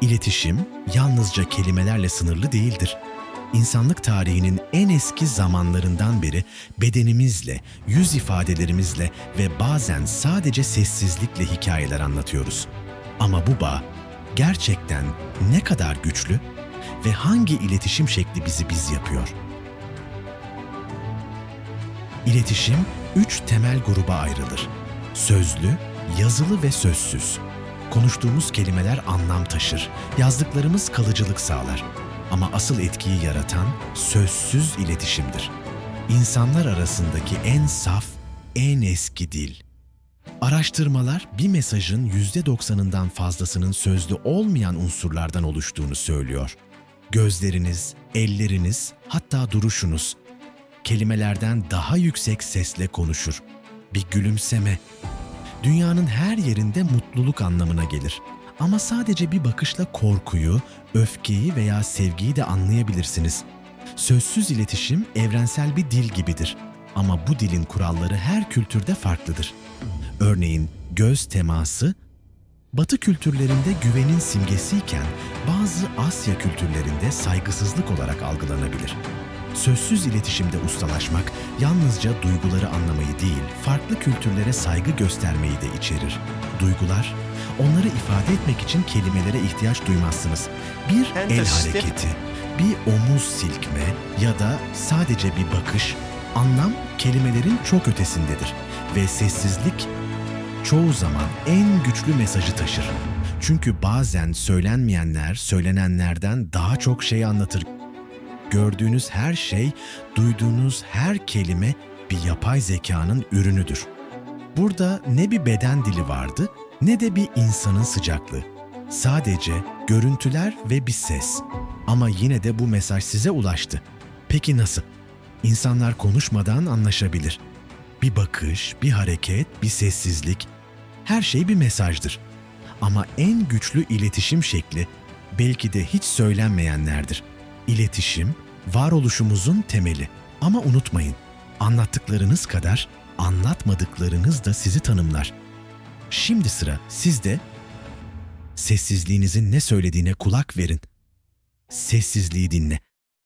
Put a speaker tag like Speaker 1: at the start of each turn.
Speaker 1: İletişim yalnızca kelimelerle sınırlı değildir. İnsanlık tarihinin en eski zamanlarından beri bedenimizle, yüz ifadelerimizle ve bazen sadece sessizlikle hikayeler anlatıyoruz. Ama bu bağ gerçekten ne kadar güçlü ve hangi iletişim şekli bizi biz yapıyor? İletişim üç temel gruba ayrılır. Sözlü, yazılı ve sözsüz. Konuştuğumuz kelimeler anlam taşır, yazdıklarımız kalıcılık sağlar. Ama asıl etkiyi yaratan sözsüz iletişimdir. İnsanlar arasındaki en saf, en eski dil. Araştırmalar bir mesajın %90'ından fazlasının sözlü olmayan unsurlardan oluştuğunu söylüyor. Gözleriniz, elleriniz, hatta duruşunuz kelimelerden daha yüksek sesle konuşur. Bir gülümseme. Dünyanın her yerinde mutluluk anlamına gelir. Ama sadece bir bakışla korkuyu, öfkeyi veya sevgiyi de anlayabilirsiniz. Sözsüz iletişim evrensel bir dil gibidir. Ama bu dilin kuralları her kültürde farklıdır. Örneğin göz teması Batı kültürlerinde güvenin simgesiyken bazı Asya kültürlerinde saygısızlık olarak algılanabilir. Sözsüz iletişimde ustalaşmak yalnızca duyguları anlamayı değil, farklı kültürlere saygı göstermeyi de içerir. Duygular, onları ifade etmek için kelimelere ihtiyaç duymazsınız. Bir el hareketi, bir omuz silkme ya da sadece bir bakış, anlam kelimelerin çok ötesindedir. Ve sessizlik çoğu zaman en güçlü mesajı taşır. Çünkü bazen söylenmeyenler söylenenlerden daha çok şey anlatır. Gördüğünüz her şey, duyduğunuz her kelime bir yapay zekanın ürünüdür. Burada ne bir beden dili vardı ne de bir insanın sıcaklığı. Sadece görüntüler ve bir ses. Ama yine de bu mesaj size ulaştı. Peki nasıl? İnsanlar konuşmadan anlaşabilir. Bir bakış, bir hareket, bir sessizlik, her şey bir mesajdır. Ama en güçlü iletişim şekli belki de hiç söylenmeyenlerdir. İletişim, varoluşumuzun temeli. Ama unutmayın, anlattıklarınız kadar anlatmadıklarınız da sizi tanımlar. Şimdi sıra sizde. Sessizliğinizin ne söylediğine kulak verin. Sessizliği dinle.